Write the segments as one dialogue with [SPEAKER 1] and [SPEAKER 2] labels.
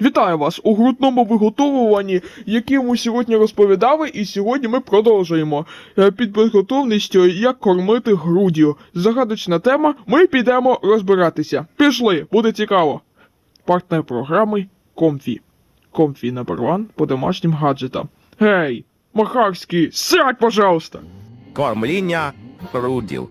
[SPEAKER 1] Вітаю вас у грудному виготовуванні, яке ми сьогодні розповідали, і сьогодні ми продовжуємо е, під підготовністю, як кормити груддю. Загадочна тема. Ми підемо розбиратися. Пішли, буде цікаво. Партнер програми Комфі. Комфі number one по домашнім гаджетам. Гей, Махарський, сядь, пожалуйста!
[SPEAKER 2] Кормління груддів.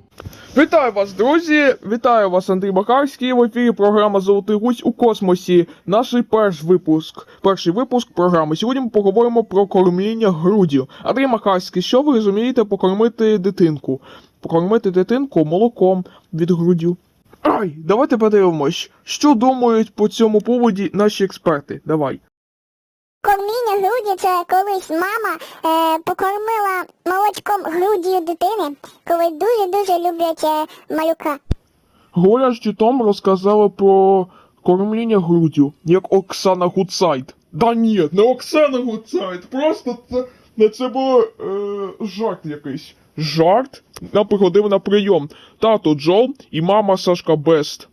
[SPEAKER 1] Вітаю вас, друзі! Вітаю вас, Андрій Макарський. В ефірі програма Золотий гусь у космосі. Наш перший випуск. Перший випуск програми. Сьогодні ми поговоримо про кормління груддю. Андрій Макарський, що ви розумієте покормити дитинку? Покормити дитинку молоком від грудю. Ай, давайте подивимось, що думають по цьому поводі наші експерти. Давай.
[SPEAKER 3] Корміння груді це колись мама е, покормила молочком груддю дитини, коли дуже-дуже люблять е, малюка.
[SPEAKER 1] Голя з Тітом розказали про кормління груддю, як Оксана Гуцайт. Да ні, не Оксана Гуцайт, просто це, це було е, жарт якийсь. Жарт на приходив на прийом. Тато Джо і мама Сашка Бест.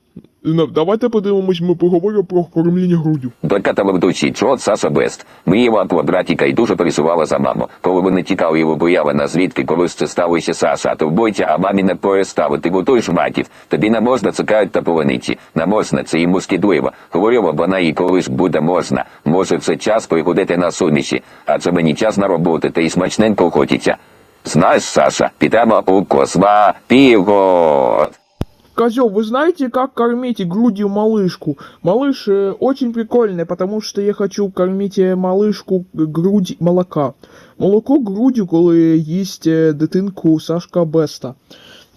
[SPEAKER 1] Давайте подивимось, ми поговоримо про кормління груддю.
[SPEAKER 4] Донька та ведучий Джо Саса Бест. Мріяла про братіка і дуже пересувала за маму. Коли вони тікали і вибояли звідки колись це сталося Саша, то вбойця, а мамі не переставити, бо той матів. Тобі не можна цукають та полениці. Не можна, це йому скидливо. Говорила, вона їй колись буде можна. Може, це час приходити на суміші, а це мені час на роботи, та й смачненько хочеться. Знаєш, Саша, підемо у косма.
[SPEAKER 1] Козел, вы знаете, как кормить грудью малышку? Малыш э, очень прикольный, потому что я хочу кормить э, малышку грудь молока. Молоко грудью, коли їсть е, дитинку Сашка Беста.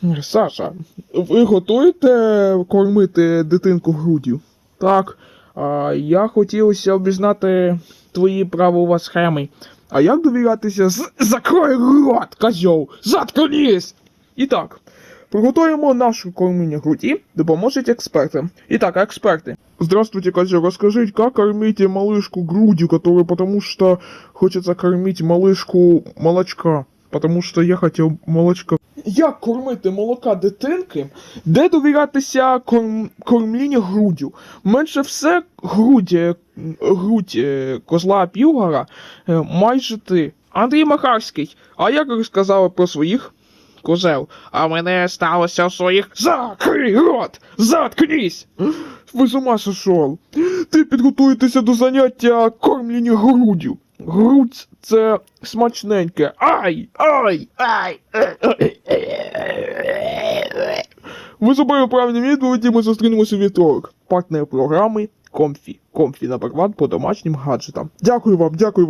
[SPEAKER 1] М, Саша, ви готуєте кормити дитинку грудью? Так. А я хотілося обізнати твої правила схеми. А як довірятися з... Закрой рот, козьол! Заткнись! І так, Приготуємо нашу кормлення груді, допоможуть експерти. Итак, эксперты. Здравствуйте, козел. Расскажите, как кормить малышку грудью, которую потому что хочется кормить малышку молочка? Потому що я хотів молочка. Як кормити молока дитинки, де довірятися корм... кормління груддю? Менше все грудь, е, грудь е, козла Пілгара е, майже ти. Андрій Махарський, а як розказали про своїх Козел, а мене сталося у своїх Закрий рот! Заткнись! Ви з ума сошов. Ти підготуєтеся до заняття кормлення груддю. Грудь це смачненьке. Ай! Ай! Ай! Ви зробили правильні відповіді, ми зустрінемося у вівторок. Партнер програми Комфі. Комфі на по домашнім гаджетам. Дякую вам, дякую вам.